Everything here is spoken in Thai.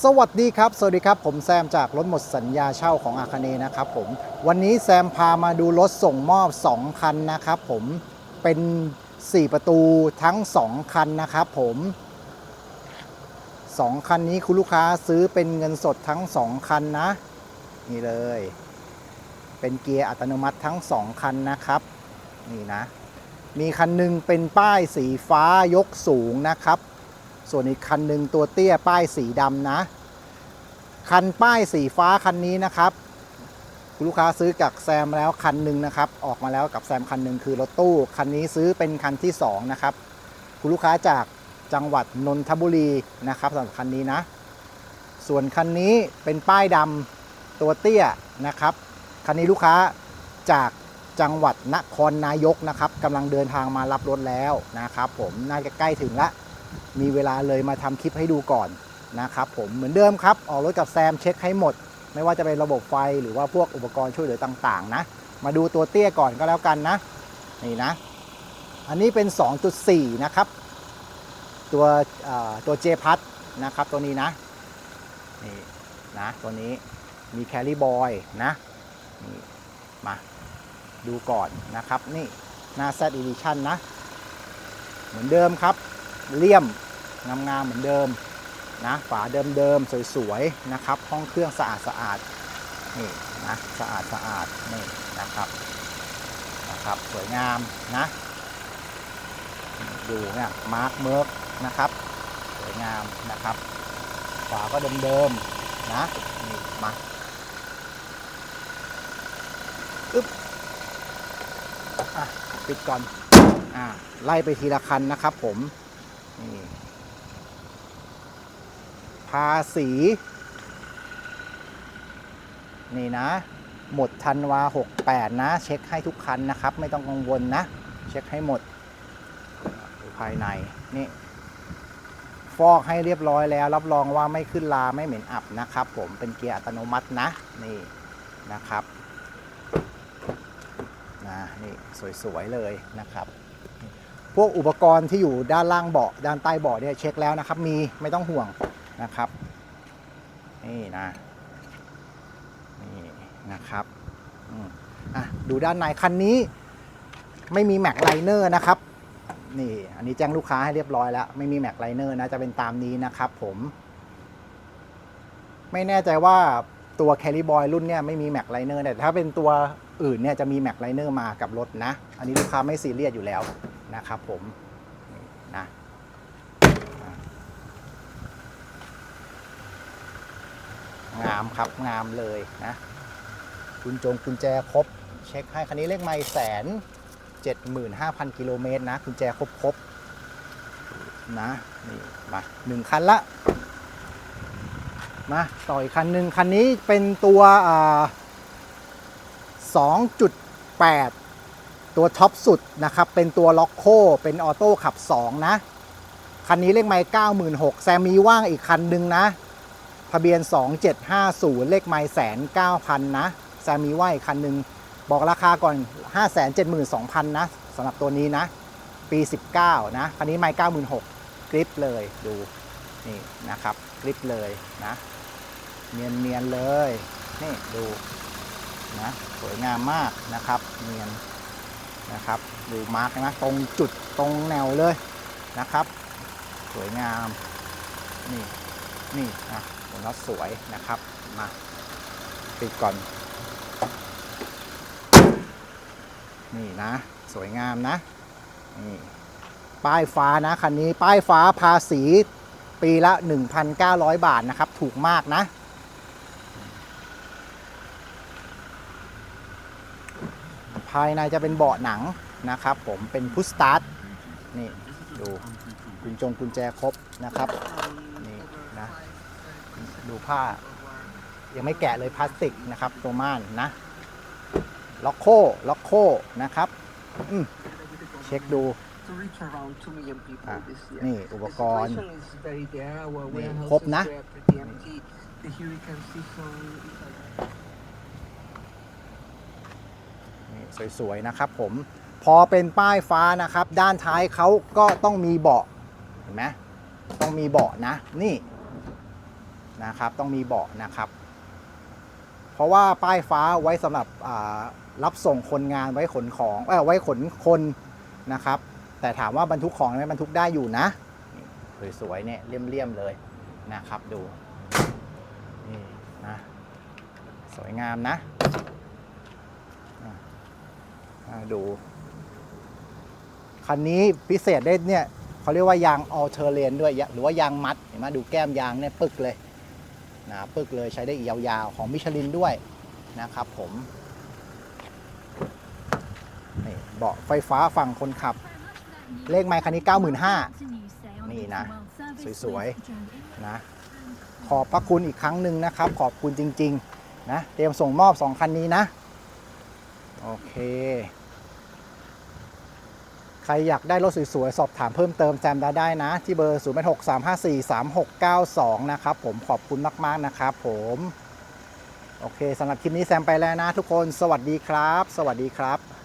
สวัสดีครับ สวัสดีครับ ผมแซมจากรถหมดสัญญาเช่าของอาคาเนนะครับผม วันนี้แซมพามาดูรถส่งมอบ 2 คันนะครับผม เป็น 4 ประตูทั้ง 2 คันนะครับผม 2 คันนี้คุณลูกค้าซื้อเป็นเงินสดทั้ง 2 คันนะ นี่เลย เป็นเกียร์อัตโนมัติทั้ง 2 คันนะครับ นี่นะ มีคันหนึ่งเป็นป้ายสีฟ้ายกสูงนะครับ ส่วนอีกคันหนึ่งตัวเตี้ยป้ายสีดำนะ คันป้ายสีฟ้าคันนี้นะครับคุณลูกค้าซื้อกับแซมแล้วคันหนึ่งนะครับ ออกมาแล้วกับแซมคันหนึ่งคือรถตู้คันนี้ซื้อเป็นคันที่สองนะครับคุณลูกค้าจากจังหวัดนนทบุรีนะครับสำหรับคันนี้นะ ส่วนคันนี้เป็นป้ายดำตัวเตี้ยนะครับคันนี้ลูกค้าจากจังหวัดนครนายกนะครับกำลังเดินทางมารับรถแล้วนะครับ ผมน่าจะใกล้ถึงละ มีเวลาเลยมาทำคลิปให้ดูก่อนนะครับผมเหมือนเดิมครับ ออกรถกับแซมเช็คให้หมด ไม่ว่าจะเป็นระบบไฟหรือว่าพวกอุปกรณ์ช่วยเหลือต่างๆ นะ มาดูตัวเตี้ยก่อนก็แล้วกันนะ นี่นะ อันนี้เป็น 2.4 นะครับ ตัวตัวเจพัทนะครับตัวนี้นะนี่นะตัวนี้มีแคล r ่บอยนะนี่มาดูก่อนนะครับ นี่หน้า Z Edition นะ เหมือนเดิมครับ เลี่ยมงามๆเหมือนเดิมนะฝาเดิมๆสวยๆนะครับ ห้องเครื่องสะอาดสะอาดๆนี่นะสะอาดสะอาดนี่นะครับนะครับสวยงามนะดูเนี่ยมาร์คเมิร์กนะครับ สวยงามนะครับฝาก็เดิมๆนะนี่มาอึ๊บอะปิดก่อนอ่าไล่ไปทีละคันนะครับผม ภาษี นี่นะ หมดธันวา 68 นะ เช็คให้ทุกคันนะครับ ไม่ต้องกังวลนะ เช็คให้หมดภายใน นี่ ฟอกให้เรียบร้อยแล้ว รับรองว่าไม่ขึ้นลาไม่เหม็นอับนะครับ ผมเป็นเกียร์อัตโนมัตินะ นี่นะครับนะนี่สวย ๆ เลยนะครับ พวกอุปกรณ์ที่อยู่ด้านล่างเบาะด้านใต้เบาะเนี่ยเช็คแล้วนะครับ มีไม่ต้องห่วงนะครับ นี่นะนี่นะครับอะดูด้านในคันนี้ ไม่มีแม็กไลเนอร์นะครับนี่อันนี้แจ้งลูกค้าให้เรียบร้อยแล้ว ไม่มีแม็กไลเนอร์นะจะเป็นตามนี้นะครับผมไม่แน่ใจว่าตัวแคลิบอยรุ่นเนี่ยไม่มีแม็กไลเนอร์แต่ถ้าเป็นตัวอื่นเนี่ยจะมีแม็กไลเนอร์มากับรถนะ อันนี้ลูกค้าไม่ซีเรียสอยู่แล้ว นะครับผมนะงามครับงามเลยนะกุญจงกุญแจครบ เช็คให้คันนี้เลขไม่แสนเจ็ดหมื่นห้าพันกิโลเมตรนะกุญแจครบครบนะนี่มาหนึ่งคันละมาต่ออีกคันหนึ่งคันนี้เป็นตัวอ่า2.8 ตัวท็อปสุดนะครับ เป็นตัวล็อกโคเป็นออโต้ขับ 2 นะ คันนี้เลขไมล์96,000แซมมีว่างอีกคันหนึ่งนะ ทะเบียน 2750 เลขไมล์แสน9,000นะ แซมมีว่างอีกคันหนึ่งบอกราคาก่อน 572,000 นะสำหรับตัวนี้นะ ปี 19 นะ คันนี้ไมล์96,000กริปเลยดูนี่นะครับกริปเลยนะเนียนเนียนๆเลย นี่ดูนะสวยงามมากนะครับ เนียน นะครับดูมาร์กนะตรงจุดตรงแนวเลยนะครับ สวยงามนี่นี่นะหัวน็อตสวยนะครับมาปิดก่อน นี่นะ สวยงามนะนี่ป้ายฟ้านะคันนี้ป้ายฟ้าภาษีปีละ 1,900 บาทนะครับ ถูกมากนะ ภายในจะเป็นเบาะหนังนะครับ ผมเป็นพุชสตาร์ทนี่ดูกุญจงกุญแจครบนะครับนี่นะดูผ้า ยังไม่แกะเลยพลาสติกนะครับ ตัวม่านนะล็อกโคล็อกโคนะครับอืมเช็คดูนี่อุปกรณ์นี่ครบนะ สวยๆนะครับผมพอเป็นป้ายฟ้านะครับ ด้านท้ายเขาก็ต้องมีเบาะเห็นไหมต้องมีเบาะนะนี่นะครับต้องมีเบาะนะครับ เพราะว่าป้ายฟ้าไว้สำหรับรับส่งคนงานไว้ขนของเออไว้ขนคนนะครับ แต่ถามว่าบรรทุกของไหมบรรทุกได้อยู่นะสวยๆเนี่ยเลี่ยมๆเลยนะครับดูนี่นะสวยงามนะอะอะ ดู คันนี้พิเศษได้เนี่ยเขาเรียกว่ายางออเทอร์เลนด้วยหรือว่ายางมัดเห็นไหมดูแก้มยางเนี่ยปึกเลยนะปึกเลยใช้ได้ยาวๆของมิชลินด้วยนะครับผมนี่เบาะไฟฟ้าฝั่งคนขับ เลขไมค์คันนี้ 95,000นี่นะ สวยๆนะขอบพระคุณอีกครั้งหนึ่งนะครับ ขอบคุณจริง ๆ นะ เตรียมส่งมอบ 2 คันนี้นะ โอเค ใครอยากได้รถสวยๆ สอบถามเพิ่มเติมแซมได้ได้นะ ที่เบอร์ 0 6 3 5 4 3 6 9 2 นะครับผมขอบคุณมาก ๆ นะครับผม โอเคสำหรับคลิปนี้แซมไปแล้วนะทุกคน สวัสดีครับ สวัสดีครับ